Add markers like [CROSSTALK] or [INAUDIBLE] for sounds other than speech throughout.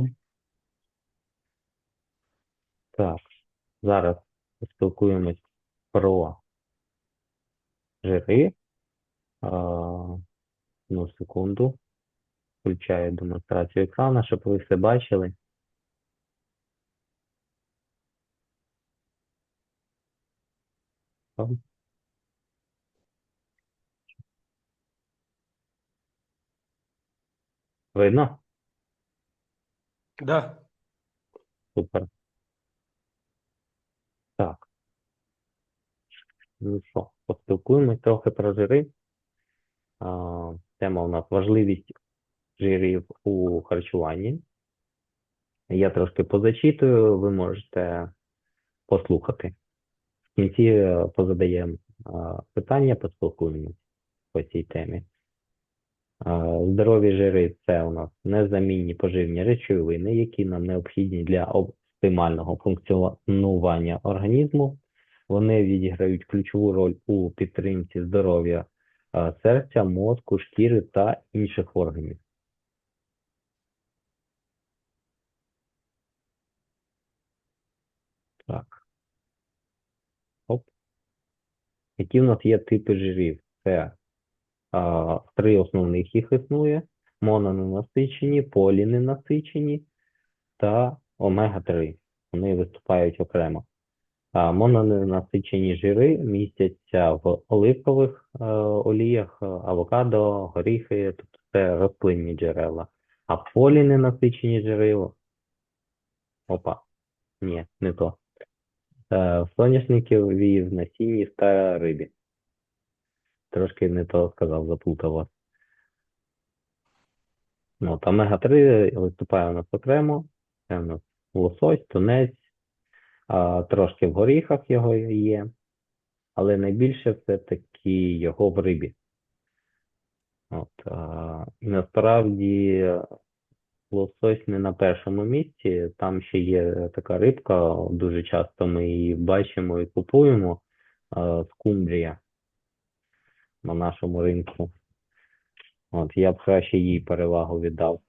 м'ясо. Так, зараз поспілкуємось про жири. Ну, секунду. Включаю демонстрацію екрану, щоб ви все бачили. Видно? Да. Супер. Так. Ну що, поспілкуємось трохи про жири. А, тема у нас важливість жирів у харчуванні. Я трошки позачитую, ви можете послухати. В кінці е, позадаємо питання, поспілкуємось по цій темі. Здорові жири це у нас незамінні поживні речовини, які нам необхідні для оптимального функціонування організму. Вони відіграють ключову роль у підтримці здоров'я серця, мозку, шкіри та інших органів. Так. Оп. Які в нас є типи жирів? Це а, три основних їх існує: мононенасичені, поліненасичені та омега-3. Вони виступають окремо. А, мононенасичені жири містяться в оливкових е, оліях, е, авокадо, горіхи, тобто це рослинні джерела. А поліненасичені жири. Опа, ні, не то. Е, в соняшникові, в насінні та рибі. Трошки не то сказав, заплутав вас. Ну, от омега-3 виступає у нас окремо. Це у нас лосось, тунець, а, трошки в горіхах його є, але найбільше все-таки його в рибі. От, а, насправді лосось не на першому місці, там ще є така рибка, дуже часто ми її бачимо і купуємо, а, скумбрія на нашому ринку. От, я б краще їй перевагу віддав.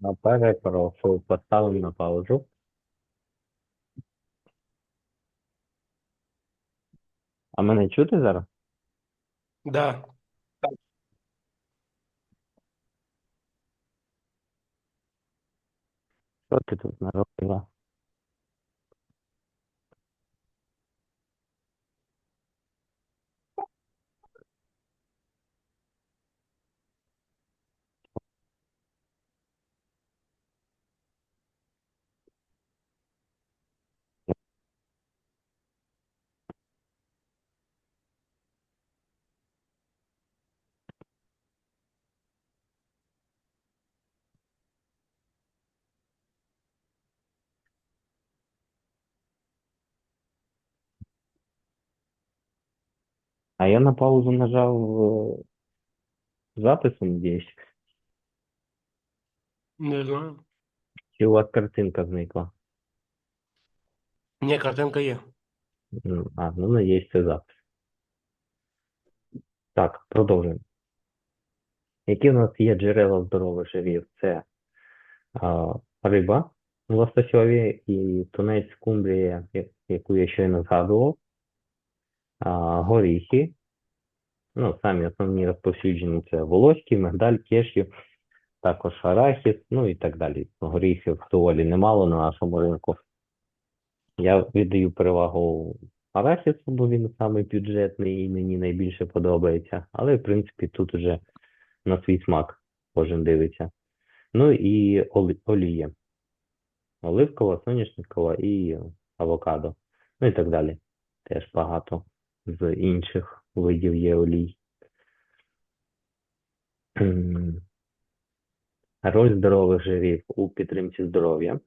На перепрошую, поставимо на паузу. А мене чути зараз? Да. Що ти тут наробила? А я на паузу нажав е, запису, надіюсь. Не знаю. Чи у вас картинка зникла? Ні, картинка є. М, А, ну, надіюсь, це запис. Так, продовжуємо. Які в нас є джерела здорових жирів? Це а, риба лососьові і тунець скумбрія, я- яку я щойно згадував, горіхи, ну, самі основні розповсюджені це волоський, мигдаль, кешю, також арахіс, ну і так далі. Горіхів доволі немало на нашому ринку. Я віддаю перевагу арахісу, бо він самий бюджетний і мені найбільше подобається. Але, в принципі, тут уже на свій смак кожен дивиться. Ну і олі- олія. Оливкова, соняшникова і авокадо. Ну і так далі. Теж багато з інших видів є олій. Роль здорових жирів у підтримці здоров'я.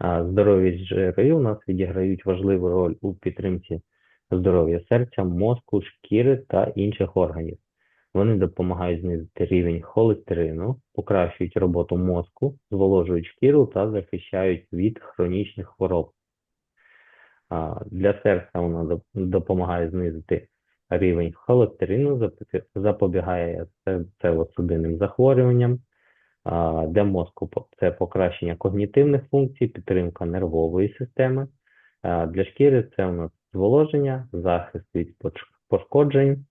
Здорові жири у нас відіграють важливу роль у підтримці здоров'я серця, мозку, шкіри та інших органів. Вони допомагають знизити рівень холестерину, покращують роботу мозку, зволожують шкіру та захищають від хронічних хвороб. Для серця вона допомагає знизити рівень холестерину, запобігає серцево-судинним захворюванням, для мозку це покращення когнітивних функцій, підтримка нервової системи. Для шкіри це у нас зволоження, захист від пошкоджень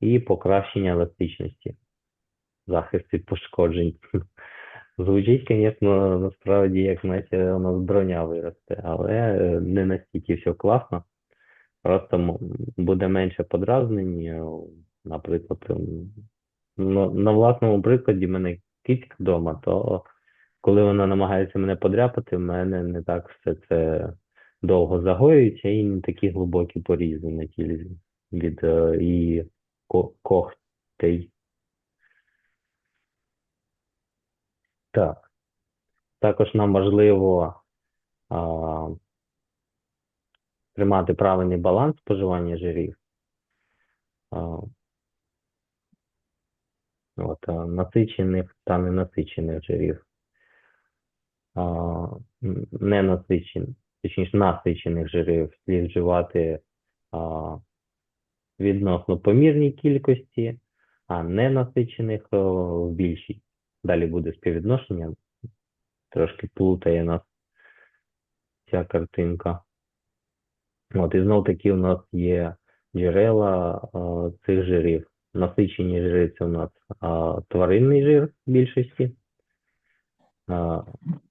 і покращення еластичності. Захист від пошкоджень. Звучить, звісно, насправді, як наче у нас броня виросте, але е, не настільки все класно. Просто буде менше подразнень. е, Наприклад, на, власному прикладі в мене кицька вдома, то коли вона намагається мене подряпати, в мене не так все це довго загоюється і не такі глибокі порізи на тілі від е, і ко- когтей. Так. Також нам важливо а, тримати правильний баланс споживання жирів. А, от, насичених та ненасичених жирів. А, ненасичених, точніше, насичених жирів слід вживати а, відносно помірній кількості, а ненасичених в більшій. Далі буде співвідношення. Трошки плутає нас ця картинка. От, і знов таки у нас є джерела е, цих жирів. Насичені жири це у нас е, тваринний жир в більшості, е,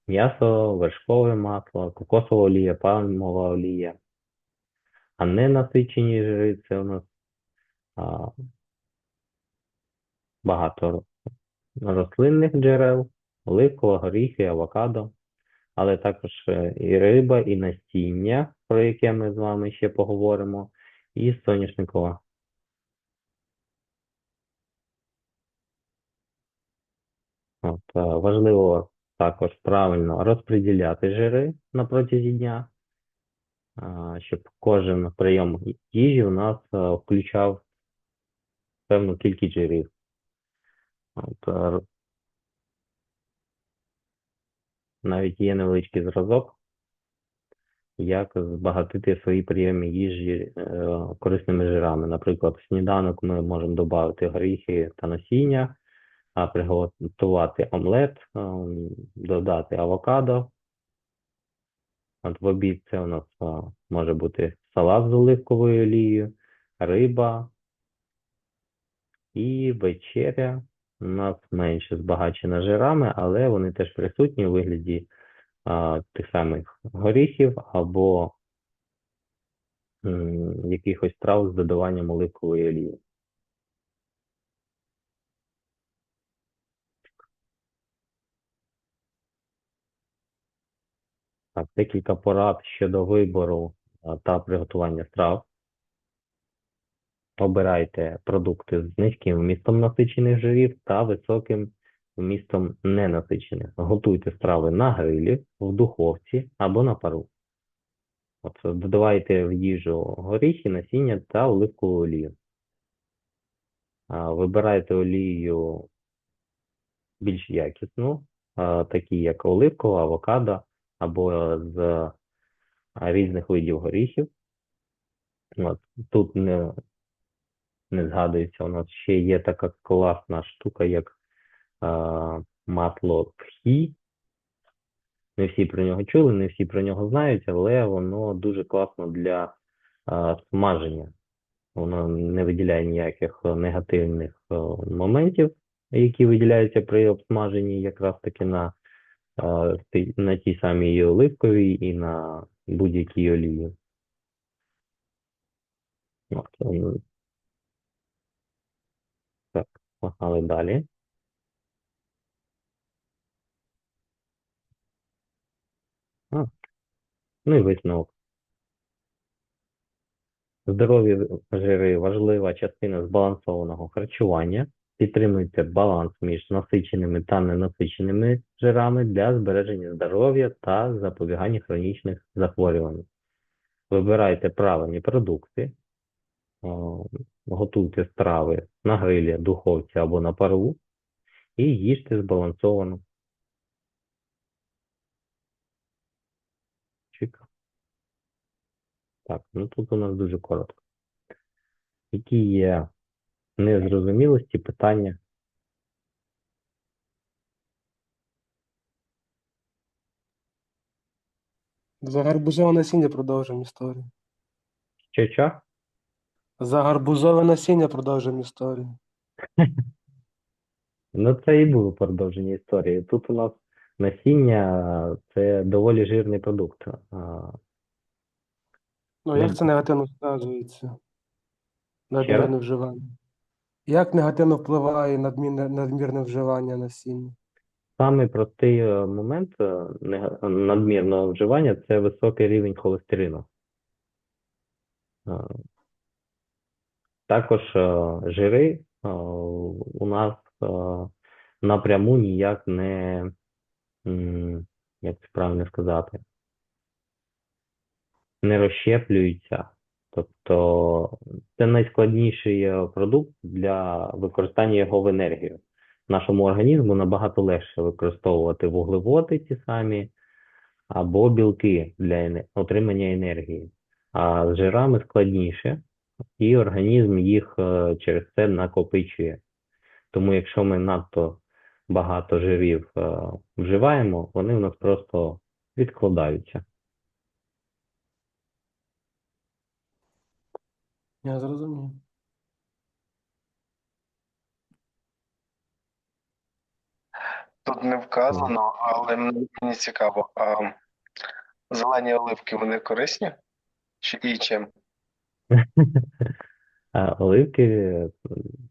м'ясо, вершкове масло, кокосова олія, пальмова олія. А ненасичені жири це у нас е, багато рослинних джерел, оливкова, горіхи, авокадо, але також е, і риба, і насіння, про яке ми з вами ще поговоримо, і соняшникова. От, е, важливо також правильно розподіляти жири на протязі дня, щоб кожен прийом їжі у нас е, включав певну кількість жирів. От, е, навіть є невеличкий зразок, як збагатити свої прийоми їжі е, корисними жирами. Наприклад, в сніданок ми можемо додати горіхи та насіння, приготувати омлет, ем, додати авокадо. От в обід це у нас може бути салат з оливковою олією, риба і вечеря. У нас менше збагачена жирами, але вони теж присутні у вигляді а, тих самих горіхів або м, якихось трав з додаванням оливкової олії. Так, декілька порад щодо вибору та приготування страв. Обирайте продукти з низьким вмістом насичених жирів та високим вмістом ненасичених. Готуйте страви на грилі, в духовці або на пару. От, додавайте в їжу горіхи, насіння та оливкову олію. Вибирайте олію більш якісну, такі як оливкова, авокадо або з різних видів горіхів. От, тут не, не згадується, у нас ще є така класна штука, як а, масло пхі. Не всі про нього чули, не всі про нього знають, але воно дуже класно для а, смаження. Воно не виділяє ніяких негативних е, моментів, які виділяються при обсмаженні якраз таки на, е, на тій самій оливковій і на будь-якій олії. Погнали далі. А, ну і висновок. Здорові жири важлива частина збалансованого харчування. Підтримуйте баланс між насиченими та ненасиченими жирами для збереження здоров'я та запобігання хронічних захворювань. Вибирайте правильні продукти, готуйте страви на грилі, духовці або на пару і їжте збалансовано. Чик. Так, ну тут у нас дуже коротко. Які є незрозумілості, питання? За гарбузове насіння продовжимо історію. Що? За гарбузове насіння продовжимо історію. [LAUGHS] Ну, це і було продовження історії. Тут у нас насіння це доволі жирний продукт. А, Ну, як це негативно сказується? Надмірне вживання. Як негативно впливає надмірне, надмірне вживання насіння? Самий простий е, момент е, нега- надмірного вживання це високий рівень холестерину. Також е, жири е, у нас е, напряму ніяк не, як це правильно сказати, не розщеплюються. Тобто це найскладніший продукт для використання його в енергію. Нашому організму набагато легше використовувати вуглеводи ті самі або білки для отримання енергії. А з жирами складніше, і організм їх е, через це накопичує. Тому якщо ми надто багато жирів е, вживаємо, вони у нас просто відкладаються. Я зрозумів. Тут не вказано, але мені мені цікаво, а зелені оливки вони корисні? Чи і чим? А оливки, е,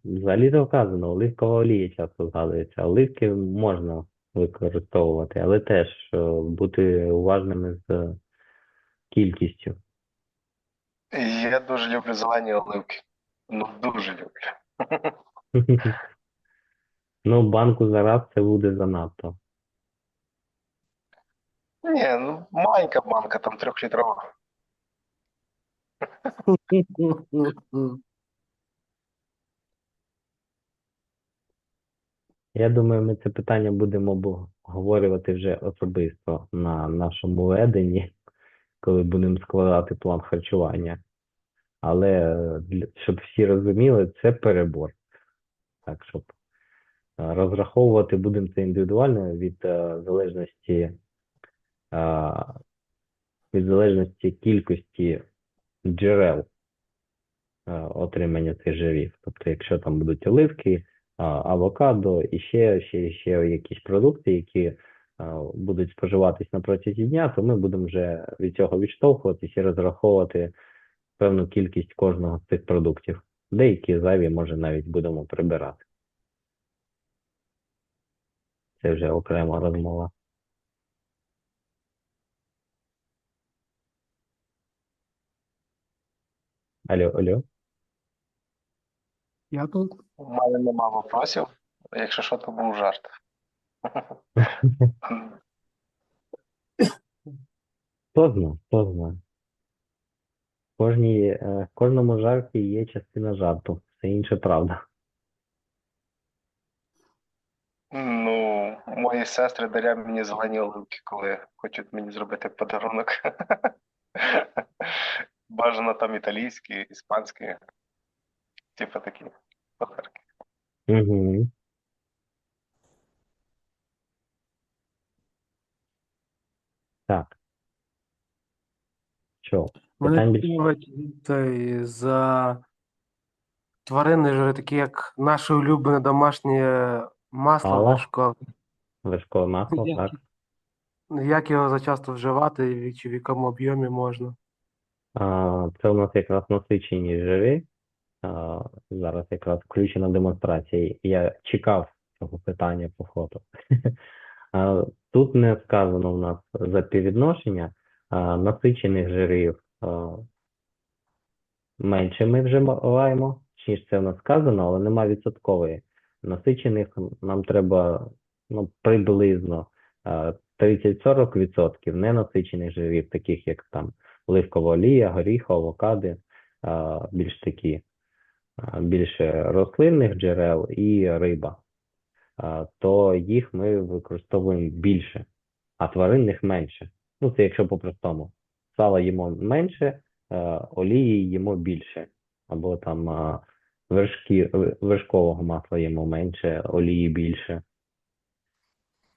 взагалі то вказано, оливкова олія часто згадується. Оливки можна використовувати, але теж е, бути уважними з кількістю. Я дуже люблю зелені оливки. Ну, дуже люблю. [LAUGHS] Ну, банку за раз це буде занадто. Ні, ну маленька банка, там трьохлітрова. Я думаю, ми це питання будемо обговорювати вже особисто на нашому веденні, коли будемо складати план харчування. Але е, щоб всі розуміли, це перебор. Так, щоб е, розраховувати будемо це індивідуально від е, залежності від залежності кількості джерел е, отримання цих жирів. Тобто, якщо там будуть оливки, авокадо і ще, ще, ще якісь продукти, які будуть споживатись на протязі дня, то ми будемо вже від цього відштовхуватись і розраховувати певну кількість кожного з цих продуктів. Деякі зайві, може, навіть будемо прибирати. Це вже окрема розмова. Алло, алло. Я тут. У мене нема вопросів. Якщо що, то був жарт. Хто зна, хто зна. Кожній, е, кожному жарті є частина жарту, все інше правда. Ну, мої сестри дарять мені зелені оливки, коли хочуть мені зробити подарунок. Бажано там італійські, іспанські, типу такі подарки. Угу. Так. Що? Мене Питань більше? цікавить цей, за тваринні жири, такі як наше улюблене домашнє масло Сало? вершкове. Вершкове масло, Як, так. як його зачасто вживати і в- чи в якому об'ємі можна? Це у нас якраз насичені жири. Зараз якраз включена демонстрація. Я чекав цього питання по фото. [LAUGHS] Тут не сказано у нас за співвідношення насичених жирів менше ми вживаємо, ніж це у нас сказано, але нема відсоткової. Насичених нам треба ну, приблизно а, 30-40% ненасичених жирів, таких як там оливкова олія, горіх, авокади, більш такі, більше рослинних джерел і риба, то їх ми використовуємо більше, а тваринних менше. Ну, це якщо по-простому. Сала їмо менше, олії їмо більше. або там вершки, вершкового масла їмо менше, олії більше.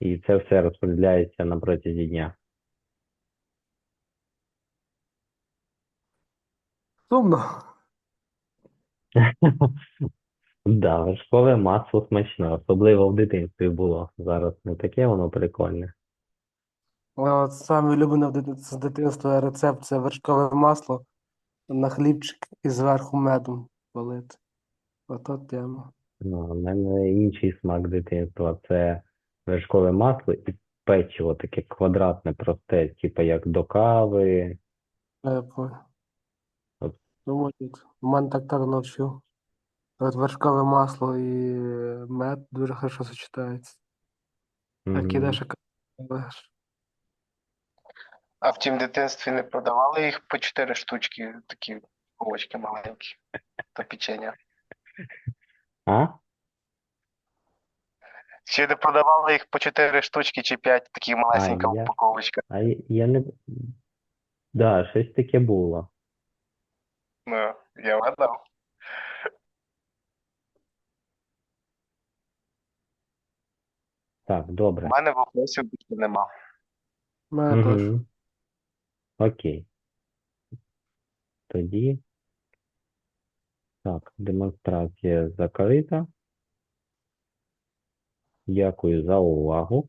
І це все розподіляється на протязі дня. Сумно. Да, вершкове масло смачне, особливо в дитинстві було. Зараз не таке воно прикольне. Але от саме улюблене в дит- з дитинства рецепт це вершкове масло на хлібчик і зверху медом полити. Ото тема. Ну, у мене інший смак дитинства це вершкове масло і печиво таке квадратне, просте, типу як до кави. Я понял. От. Думаю, у мене так так навчив. От вершкове масло і мед дуже хорошо сочетається. Так як лежиш. А в тім дитинстві не продавали їх по 4 штучки, такі овочки маленькі, та печення. А? Чи не продавали їх по 4 штучки чи 5, такі малесенька я- упаковочка. А я- я не. Да, щось таке було. Ну, я вгадав. Так, У добре. мене вопросів більше нема. У мене теж. Мгм. Окей. Тоді. Так, демонстрація закрита. Дякую за увагу.